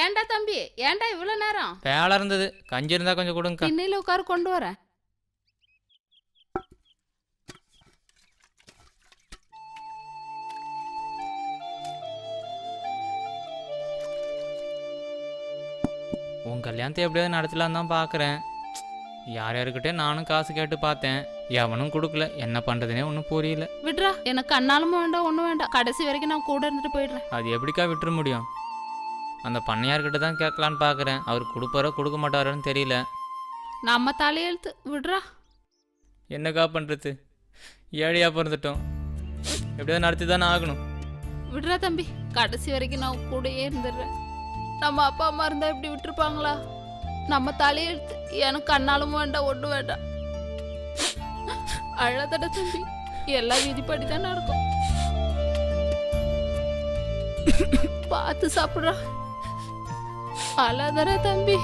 ஏன்டா தம்பி? ஏன்டா இவ்வளவு நேரம்? வேலை இருந்தது. கஞ்சி இருந்தா கொஞ்சம் கொடுங்கக்கா. திண்ணையில உட்காரு கொண்டு வரேன் உன் கல்யாணத்தை எப்படியாவது நடத்தலான்னு தான் பார்க்குறேன் யார் யாருக்கிட்டே நானும் காசு கேட்டு பார்த்தேன். எவனும் கொடுக்கல. என்ன பண்ணுறதுனே ஒன்றும் புரியல. விட்றா. எனக்கு கண்ணாலும் வேண்டாம் ஒண்ணும் வேண்டாம். கடைசி வரைக்கும் நான் கூட இருந்துட்டு போயிடுறேன். அது எப்படிக்கா விட்டுற முடியும்? அந்த பண்ணையார்கிட்ட தான் கேட்கலான்னு பார்க்குறேன். அவர் கொடுப்பாரோ கொடுக்க மாட்டாரோன்னு தெரியல. நம்ம தலையெழுத்து விட்றா. என்னக்கா பண்ணுறது ஏழையாக பிறந்துட்டோம். எப்படியாவது நடத்தி தானே ஆகணும். விட்றா தம்பி. கடைசி வரைக்கும் நான் கூடயே இருந்துடுறேன். நம்ம அப்பா அம்மா இருந்தா இப்படி விட்டுருப்பாங்களா? நம்ம தலையெழுத்து எனக்கு கண்ணாலும் வேண்டாம் ஒண்ணும் வேண்டாம். அழதட தம்பி. எல்லாம் விதிப்படி தானே இருக்கும் பார்த்து சாப்பிட்றா. அழதட தம்பி.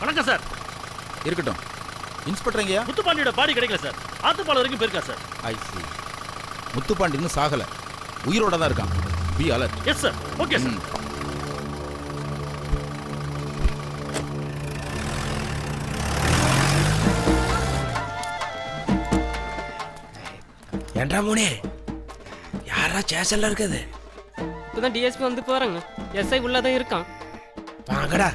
வணக்கம் சார். இருக்கட்டும். இன்ஸ்பெக்டர் எங்கயா? முத்துப்பாண்டியோட பாடி கிடைக்கல சார். ஆத்துப்பாலம் வரைக்கும் போயிருக்கா சார். ஐ சி முத்துப்பாண்டி இன்னும் சாகல. உயிரோட தான் இருக்கான். Be alert yes sir okay sir ஏண்டா மூணே யாரா சேசல்ல இருக்குது? இப்பதான் டிஎஸ்பி வந்து போறாங்க. எஸ்ஐ உள்ளதான் இருக்கான். வாங்கடா.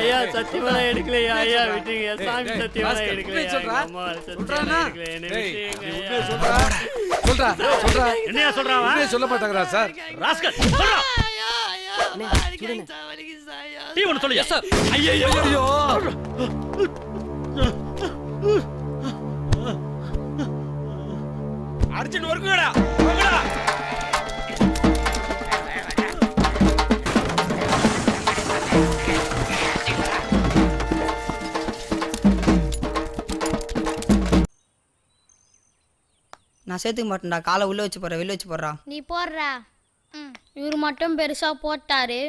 ஐயா சத்தியமான எடுக்கலையா? ஐயா விட்டுங்க சாமி சத்தியமான எடுக்கலையா? அம்மா என்ன விட்டுங்க சொல்றா. சொல்றா என்னையா அவன்? சொல்ல மாட்டாங்கடா சார். ராஸ்கல் சொல்றா. டீ ஒன்று சொல்லுயா? சார் ஐயோ அர்ஜென்ட் நான் சேர்த்துக்க மாட்டேன்டா. காலை உள்ள வச்சு போறேன் வெளில வச்சு போடுறா. நீ போடுற. இவர் மட்டும் பெருசா போட்டாரு.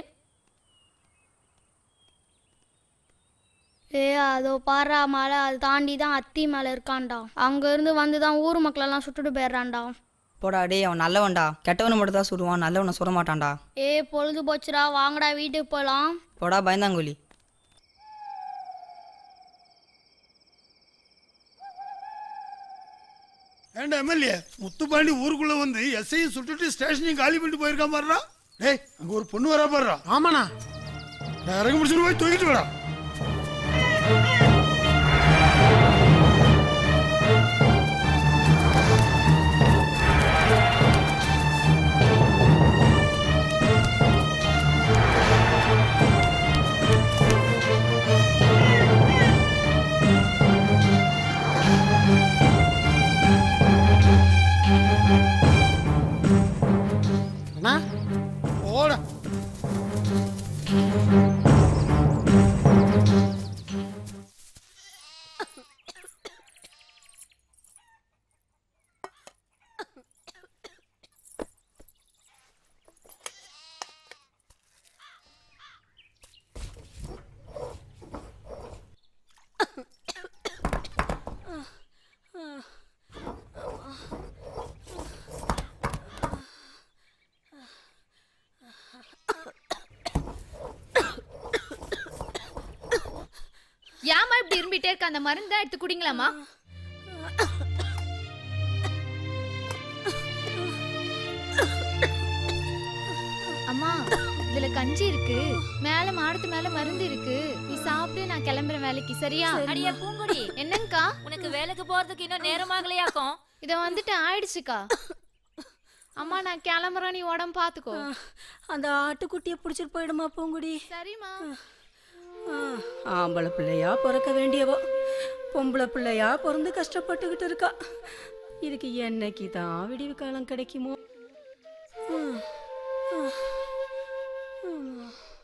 ஏ அதோ பாரா மலை அது தாண்டி தான் அத்தி மேலே இருக்கான்டா. அங்க இருந்து வந்து தான் ஊர் மக்களெல்லாம் சுட்டுட்டு போயிடுறான்டா. போடா டேய் அவன் நல்லவன்டா. கெட்டவனை மட்டும் தான் சுடுவான் நல்லவனை சுட மாட்டான்டா. ஏ பொழுது போச்சுடா வாங்கடா வீட்டுக்கு போகலாம் போடா பயந்தாங்கோலி ஏண்டா எம்எல்ஏ? முத்துப்பாண்டி ஊருக்குள்ள வந்து எஸ்ஐயும் சுட்டுட்டு ஸ்டேஷனையும் காலி பண்ணிட்டு போயிருக்கான் பாருடா. டேய் அங்க ஒரு பொண்ணு வரா பாருடா. ஆமாண்ணா. இறங்கி முடிச்சுட்டு போய் தூக்கிட்டு வாடா. போடா இரும்பிட்டே இருக்க அந்த மருந்து எடுத்து குடிங்களாமா அம்மா இதுல கஞ்சி இருக்கு. மேல மாடத்து மேல மருந்து இருக்கு. நீ சாப்பிட்டு நான் கிளம்புறேன் வேலைக்கு. சரியா? அடியா பூங்குடி. என்னங்கக்கா உனக்கு வேலைக்கு போறதுக்கு இன்னும் நேரமாகலையாக்கும் இத வந்துட்டு ஆயிடுச்சுக்கா. அம்மா நான் கிளம்புறேன். நீ உடம்பு பாத்துக்கோ. அந்த ஆட்டுக்குட்டியை பிடிச்சிட்டு போயிடுமா பூங்குடி? சரிம்மா. ஆம்பளை பிள்ளையா பிறக்க வேண்டியவோ பொம்பளை பிள்ளையா பிறந்து கஷ்டப்பட்டுக்கிட்டு இருக்கா. இதுக்கு என்னைக்கு தான் விடிவு காலம் கிடைக்குமோ?